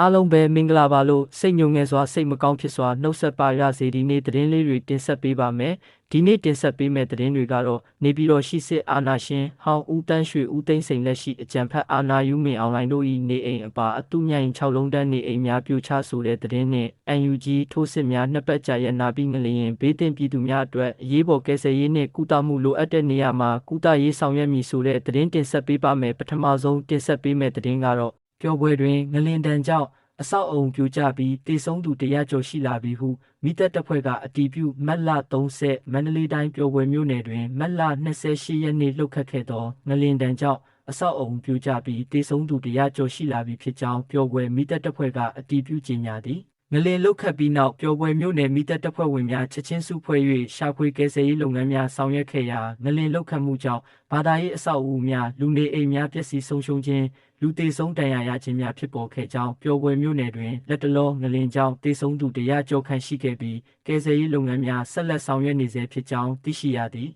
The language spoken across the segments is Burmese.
အားလုံးပဲမင်္ဂလာပါလို့စိတ်ညုံငယ်စွာစိတ်မကောင်းဖြစ်စွာနှုတ်ဆက်ပါရစေဒီနေ့သတင်းလေးတွေတင်ဆက်ပေးပါမယ်ဒီနေ့တင်ဆက်ပေးမယ့်သတင်းတွေကတော့နေပြည်တော်ရှိစစ်အာနာရှင်ဟောင်းဦးတန်းရွှေဦးသိန်းစိန်လက်ရှိအကြံဖက်အာနာယူမင်အွန်လိုင်းတို့၏နေအိမ်အပါအတုမြိုင်6လုံးတန်းနေအိမ်များပြိုချဆိုတဲ့သတင်းနဲ့ UNG ထိုးစစ်များနှစ်ပတ်ကြာရနာပြီးငလျင်ဘေးတင်ပြည်သူများအတွက်အရေးပေါ်ကယ်ဆယ်ရေးနှင့်ကုသမှုလိုအပ်တဲ့နေရာမှာကုသရေးဆောင်ရွက်မည်ဆိုတဲ့သတင်းတင်ဆက်ပေးပါမယ်ပထမဆုံးတင်ဆက်ပေးမယ့်သတင်းကတော့ ပျော်ပွဲတွင်ငလင်တန်ကြောင့်အဆောက်အုံပြိုကျပြီးတေဆုံးသူတရာကျော်ရှိလာပြီဟုမိသက်တပ်ဖွဲ့ကအတည်ပြုမက်လ30မန္တလေးတိုင်းပျော်ပွဲမြို့နယ်တွင်မက်လ28ရက်နေ့လှုပ်ခတ်ခဲ့သောငလင်တန်ကြောင့်အဆောက်အုံပြိုကျပြီးတေဆုံးသူတရာကျော်ရှိလာပြီဖြစ်ကြောင်းပျော်ပွဲမိသက်တပ်ဖွဲ့ကအတည်ပြုကြေညာသည် ငလင်လုတ်ခတ်ပြီးနောက်ပျော်ပွဲမြို့နယ်မိသက်တပ်ဖွဲ့ဝင်များချက်ချင်းစုဖွဲ့၍ရှာဖွေကယ်ဆယ်ရေးလုပ်ငန်းများဆောင်ရွက်ခဲ့ရာငလင်လုတ်ခတ်မှုကြောင့်ဘာသာရေးအဆောက်အဦများလူနေအိမ်များပျက်စီးဆုံးရှုံးခြင်းလူသေဆုံးဒဏ်ရာရခြင်းများဖြစ်ပေါ်ခဲ့ကြောင်းပျော်ပွဲမြို့နယ်တွင်လက်တလောငလင်ကြောင့်သေဆုံးသူတရားကျော်ခန့်ရှိခဲ့ပြီးကယ်ဆယ်ရေးလုပ်ငန်းများဆက်လက်ဆောင်ရွက်နေဆဲဖြစ်ကြောင်းသိရှိရသည်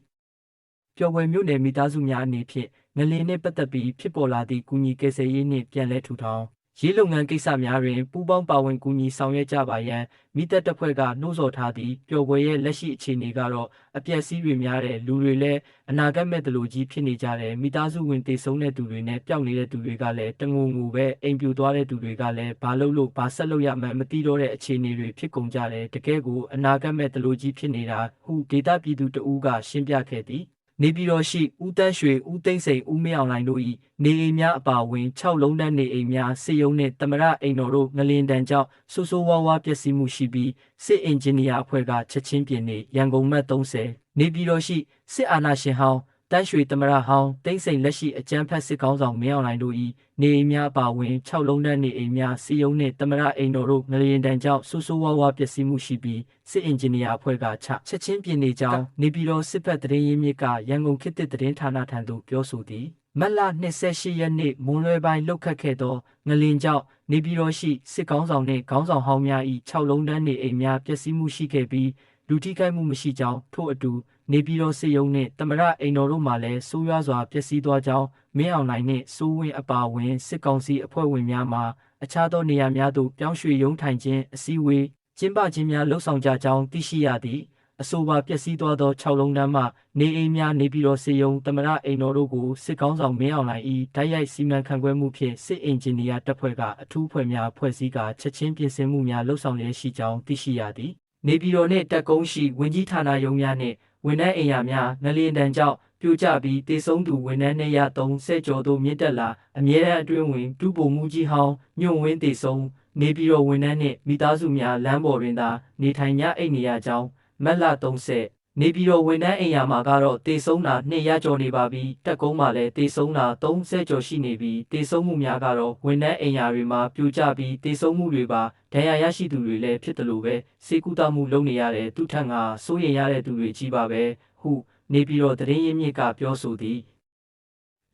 ပျော်ပွဲမြို့နယ်မိသားစုများအနေဖြင့်ငလင်နှင့်ပတ်သက်ပြီးဖြစ်ပေါ်လာသည့်ကုညီကယ်ဆယ်ရေးနှင့်ပြန်လည်ထူထောင် ရေးလုပ်ငန်းကိစ္စများတွင်ပူးပေါင်းပါဝင်ကူညီဆောင်ရွက်ကြပါရန်မိသက်တပ်ဖွဲ့ကနှိုးဆော်ထားသည့်ပျော်ပွဲရဲ့လက်ရှိအခြေအနေကတော့အပြက်စီးတွေများတဲ့လူတွေလည်းအနာဂတ်မဲ့တလူကြီးဖြစ်နေကြတယ်မိသားစုဝင်တည်ဆုံးတဲ့သူတွေနဲ့ပျောက်နေတဲ့သူတွေကလည်းတငုံငူပဲအိမ်ပြူသွားတဲ့သူတွေကလည်းဘာလုပ်လို့ဘာဆက်လုပ်ရမှန်းမသိတော့တဲ့အခြေအနေတွေဖြစ်ကုန်ကြတယ်တကယ်ကိုအနာဂတ်မဲ့တလူကြီးဖြစ်နေတာဟုဒေတာပြည်သူတအူးကရှင်းပြခဲ့သည် နေပြည်တော်ရှိဦးတန်းရွှေဦးသိန်းစိန်ဦးမင်းအောင်လှိုင်တို့၏နေအိမ်များအပါအဝင်6လုံးတန်းနေအိမ်များစစ်ရုံးနှင့်တမရအိမ်တော်တို့ငလင်တန်ကြောင့်ဆိုးဆိုးဝါးဝါပျက်စီးမှုရှိပြီးစစ်အင်ဂျင်နီယာအဖွဲ့ကချက်ချင်းပြင်နေရန်ကုန်မှတ်30နေပြည်တော်ရှိစစ်အာဏာရှင်ဟောင်း တန်းရွှေတမရဟောင်းတိမ့်စိန်လက်ရှိအကြမ်းဖက်စစ်ကောင်းဆောင်မင်းအောင်လှိုင်တို့၏နေအိမ်များပါဝင်6လုံးတန်းနေအိမ်များစီယုံနှင့်တမရအိမ်တော်တို့ငလျင်တန်းကြောင့်ဆူဆူဝါးဝါပျက်စီးမှုရှိပြီးစစ်အင်ဂျင်နီယာအဖွဲ့ကချချက်ချင်းပြင်နေကြောင်းနေပြည်တော်စစ်ဘက်တရင်ရင်းမြစ်ကရန်ကုန်ခေတ်သစ်တရင်ဌာနထံသို့ပြောဆိုသည်မက်လ28ရက်နေ့မွန်းလွဲပိုင်းလှုပ်ခတ်ခဲ့သောငလင်ကြောင့်နေပြည်တော်ရှိစစ်ကောင်းဆောင်နှင့်ခေါင်းဆောင်ဟောင်းများ၏6လုံးတန်းနေအိမ်များပျက်စီးမှုရှိခဲ့ပြီး လူထိခိုက်မှုမရှိကြောင်းထို့အတူနေပြည်တော်စစ်ရုံးနှင့်တမရအိမ်တော်တို့မှလည်းစိုးရွားစွာပျက်စီးသွားကြောင်းမင်းအောင်နိုင်နှင့်စိုးဝင်းအပါအဝင်စစ်ကောင်စီအဖွဲ့ဝင်များမှအခြားသောနေရာများသို့ပြောင်းရွှေ့ရုံးထိုင်ခြင်းအစည်းအဝေးကျင်းပခြင်းများလှုပ်ဆောင်ကြကြောင်းသိရှိရသည်အဆိုပါပျက်စီးသွားသော6လုံးတန်းမှနေအိမ်များနေပြည်တော်စေယုံတမရအိမ်တော်တို့ကိုစစ်ကောင်းဆောင်မင်းအောင်လှိုင်၏ဓာတ်ရိုက်စီမံခန့်ခွဲမှုဖြင့်စစ်အင်ဂျင်နီယာတပ်ဖွဲ့ကအထူးဖွဲ့များဖွဲ့စည်းကာချက်ချင်းပြင်ဆင်မှုများလှုပ်ဆောင်လျက်ရှိကြောင်းသိရှိရသည် နေပြည်တော်နှင့်တပ်ကုန်းရှိဝင်ကြီးဌာနရုံးများနှင့်ဝန်ထမ်းအိမ်ယာများငလျင်တန်ကြောင့်ပြိုကျပြီးတေဆုံးသူဝန်ထမ်း230ကျော်သို့မြင့်တက်လာအမြဲတမ်းအတွင်းဝင်ဒုဗိုလ်မှူးကြီးဟောင်းညွန့်ဝင်းတေဆုံးနေပြည်တော်ဝန်ထမ်းနှင့်မိသားစုများလမ်းပေါ်တွင်သာနေထိုင်ကြအိတ်နေရကြောင်းမက်လ30 နေပြည်တော်ဝန်ထမ်းအိမ်ယာမှာကတော့တေဆုံးတာ200ကျော်နေပါပြီတက်ကုန်းမှာလည်းတေဆုံးတာ30ကျော်ရှိနေပြီတေဆုံးမှုများကတော့ဝန်ထမ်းအိမ်ယာတွေမှာပြိုကျပြီးတေဆုံးမှုတွေပါဒဏ်ရာရရှိသူတွေလည်းဖြစ်တယ်လို့ပဲစေကူတာမှုလုပ်နေရတဲ့သူထက်ငါစိုးရိမ်ရတဲ့သူတွေကြီးပါပဲဟုနေပြည်တော်သတင်းရင်းမြစ်ကပြောဆိုသည်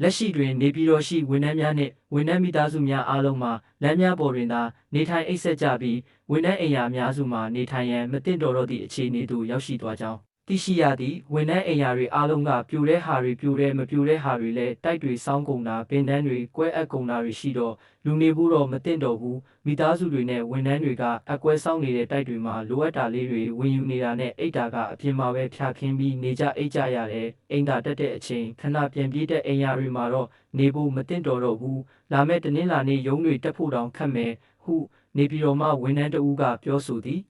လက်ရှိတွင်နေပြည်တော်ရှိဝန်ထမ်းများနှင့်ဝန်ထမ်းမိသားစုများအားလုံးမှာလမ်းများပေါ်တွင်သာနေထိုင်အိပ်ဆက်ကြပြီးဝန်ထမ်းအိမ်ယာအများစုမှာနေထိုင်ရန်မသင့်တော်တော့သည့်အခြေအနေသို့ရောက်ရှိသွားကြောင်း သိရှိရသည့်ဝန်ထမ်းအိမ်ယာတွေအားလုံးကပြိုတဲ့ဟာတွေပြိုတဲ့မပြိုတဲ့ဟာတွေလည်းတိုက်တွေစောင်းကုန်တာပင်တန်းတွေကွဲအပ်ကုန်တာတွေရှိတော့လူနေဖို့တော့မသင့်တော်ဘူးမိသားစုတွေနဲ့ဝန်ထမ်းတွေကအကွဲစောင်းနေတဲ့တိုက်တွေမှာလိုအပ်တာလေးတွေဝင်ယူနေတာနဲ့အိတ်တာကအပြင်မှာပဲဖြာခင်းပြီးနေကြအိတ်ကြရတယ်အိမ်သာတက်တဲ့အချိန်ခဏပြန်ပြေးတဲ့အိမ်ယာတွေမှာတော့နေဖို့မသင့်တော်တော့ဘူးလာမဲ့တနင်္လာနေ့ရုံးတွေတက်ဖို့တောင်ခက်မယ်ဟုနေပြည်တော်မှဝန်ထမ်းတဦးကပြောဆိုသည်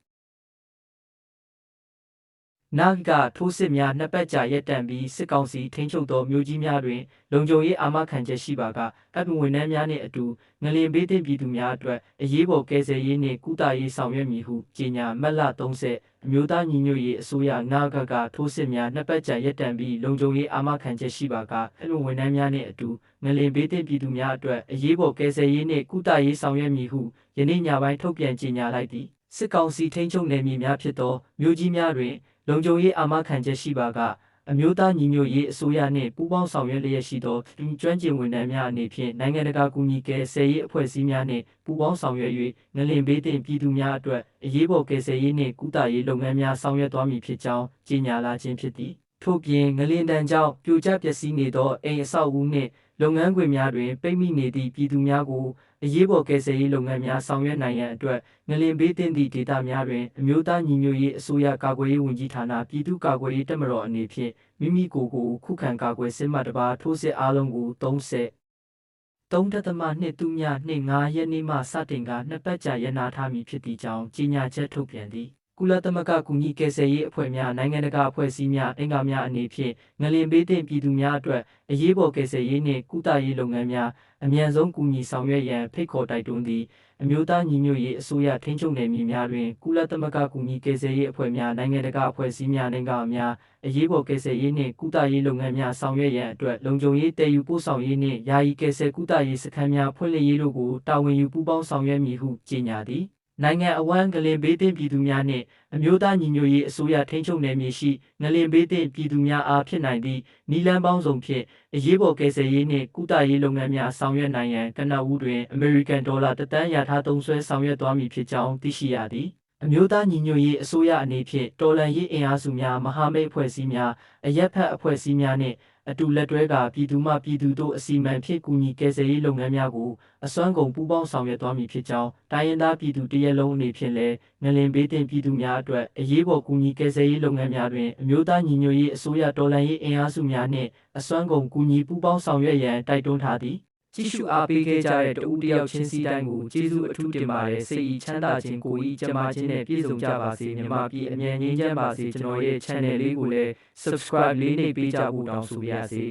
နာဂကထိုးစစ်များနှစ်ပတ်ကြာရက်တန့်ပြီးစစ်ကောင်စီထိန်းချုပ်သောမြို့ကြီးများတွင်လုံခြုံရေးအာမခံချက်ရှိပါကအပဝန်ထမ်းများနှင့်အတူငလင်ဘေးသင့်ပြည်သူများအတွက်အရေးပေါ်ကယ်ဆယ်ရေးနှင့်ကုသရေးဆောင်ရွက်မည်ဟုကြေညာမက်လ30အမျိုးသားညီညွတ်ရေးအစိုးရနာဂကထိုးစစ်များနှစ်ပတ်ကြာရက်တန့်ပြီးလုံခြုံရေးအာမခံချက်ရှိပါကအပဝန်ထမ်းများနှင့်အတူငလင်ဘေးသင့်ပြည်သူများအတွက်အရေးပေါ်ကယ်ဆယ်ရေးနှင့်ကုသရေးဆောင်ရွက်မည်ဟုယနေ့ညပိုင်းထုတ်ပြန်ကြေညာလိုက်သည် စစ်ကောင်စီထိန်းချုပ်နယ်မြေများဖြစ်သောမြို့ကြီးများတွင် လုံခြုံရေးအာမခံချက်ရှိပါကအမျိုးသားညီညွတ်ရေးအစိုးရနှင့်ပူးပေါင်းဆောင်ရွက်လျက်ရှိသောကျွမ်းကျင်ဝန်ထမ်းများအနေဖြင့်နိုင်ငံတကာကူညီကယ်ဆယ်ရေးအဖွဲ့အစည်းများနှင့်ပူးပေါင်းဆောင်ရွက်၍ငလင်ဘေးသင့်ပြည်သူများအတွက်အရေးပေါ်ကယ်ဆယ်ရေးနှင့်ကုသရေးလုပ်ငန်းများဆောင်ရွက်သွားမည်ဖြစ်ကြောင်းကြေညာလာခြင်းဖြစ်သည်ထို့ပြင်ငလင်တန်ကြောင့်ပြိုကျပျက်စီးနေသောအိမ်အဆောက်အဦနှင့်လုပ်ငန်းခွင်များတွင်ပိတ်မိနေသည့်ပြည်သူများကိုအရေးပေါ်ကယ်ဆယ်ရေးလုပ်ငန်းများဆောင်ရွက်နိုင်ရန်အတွက်ငလင်ဘေးသင့်သည့်ဒေသများတွင်အမျိုးသားညီညွတ်ရေးအစိုးရကာကွယ်ရေးဝန်ကြီးဌာနပြည်သူ့ကာကွယ်ရေးတပ်မတော်အနေဖြင့်မိမိကိုယ်ကိုခုခံကာကွယ်စစ်မှတ်တပါထိုးစစ်အားလုံးကို30 3.2သူမြ25ရက်နေ့မှစတင်ကနှစ်ပတ်ကြာရနာထားမည်ဖြစ်သည့်ကြောင်းကြေညာချက်ထုတ်ပြန်သည် ကုလသမဂ္ဂကူညီကယ်ဆယ်ရေးအဖွဲ့များနိုင်ငံတကာအဖွဲ့အစည်းများအင်္ဂါများအနေဖြင့်ငလင်ဘေးသင့်ပြည်သူများအတွက်အရေးပေါ်ကယ်ဆယ်ရေးနှင့်ကုသရေးလုပ်ငန်းများအမြန်ဆုံးကူညီဆောင်ရွက်ရန်ဖိတ်ခေါ်တိုက်တွန်းသည်အမျိုးသားညီညွတ်ရေးအစိုးရထိန်းချုပ်နယ်မြေများတွင်ကုလသမဂ္ဂကူညီကယ်ဆယ်ရေးအဖွဲ့များနိုင်ငံတကာအဖွဲ့အစည်းများနှင့်ကများအရေးပေါ်ကယ်ဆယ်ရေးနှင့်ကုသရေးလုပ်ငန်းများဆောင်ရွက်ရန်အတွက်လုံခြုံရေးတည်ယူပို့ဆောင်ရေးနှင့်ယာယီကယ်ဆယ်ကုသရေးစခန်းများဖွင့်လှစ်ရေးတို့ကိုတာဝန်ယူပူးပေါင်းဆောင်ရွက်မည်ဟုကြေညာသည် နိုင်ငံအဝန်းကလင်ဘေးသင့်ပြည်သူများနှင့်အမျိုးသားညီညွတ်ရေးအစိုးရထိန်းချုပ်နယ်မြေရှိငလင်ဘေးသင့်ပြည်သူများအားဖြစ်နိုင်သည့်နီလန်းပေါင်းစုံဖြင့်အရေးပေါ်ကယ်ဆယ်ရေးနှင့်ကုသရေးလုပ်ငန်းများဆောင်ရွက်နိုင်ရန်ကနအူးတွင်အမေရိကန်ဒေါ်လာတသန်းရထားသုံးစွဲဆောင်ရွက်သွားမည်ဖြစ်ကြောင်းသိရှိရသည် အမျိုးသားညီညွတ်ရေးအစိုးရအနေဖြင့်တော်လှန်ရေးအင်အားစုများမဟာမိတ်အဖွဲ့အစည်းများအရက်ဖက်အဖွဲ့အစည်းများနှင့်အတူလက်တွဲကပြည်သူမှပြည်သူတို့အစီအမံဖြင့်ကူညီကယ်ဆယ်ရေးလုပ်ငန်းများကိုအစွမ်းကုန်ပူးပေါင်းဆောင်ရွက်သွားမည်ဖြစ်ကြောင်းတိုင်းရင်းသားပြည်သူတရက်လုံးအနေဖြင့်လည်းငလင်ဘေးတင်ပြည်သူများအတွက်အရေးပေါ်ကူညီကယ်ဆယ်ရေးလုပ်ငန်းများတွင်အမျိုးသားညီညွတ်ရေးအစိုးရတော်လှန်ရေးအင်အားစုများနှင့်အစွမ်းကုန်ကူညီပူးပေါင်းဆောင်ရွက်ရန်တိုက်တွန်းထားသည် ကြည့်ရှုအားပေးခဲ့ကြတဲ့တဦးတယောက်ချင်းစီတိုင်းကိုကျေးဇူးအထူးတင်ပါတယ်စိတ်ဤချမ်းသာခြင်းကိုယ်ဤကျန်းမာခြင်းနဲ့ပြည့်စုံကြပါစေမြမပြည်အမြန်ငြိမ်းချမ်းပါစေကျွန်တော်ရဲ့ channel လေးကိုလည်း subscribe လေးနှိပ်ပေးကြဖို့တောင်းဆိုပါရစေ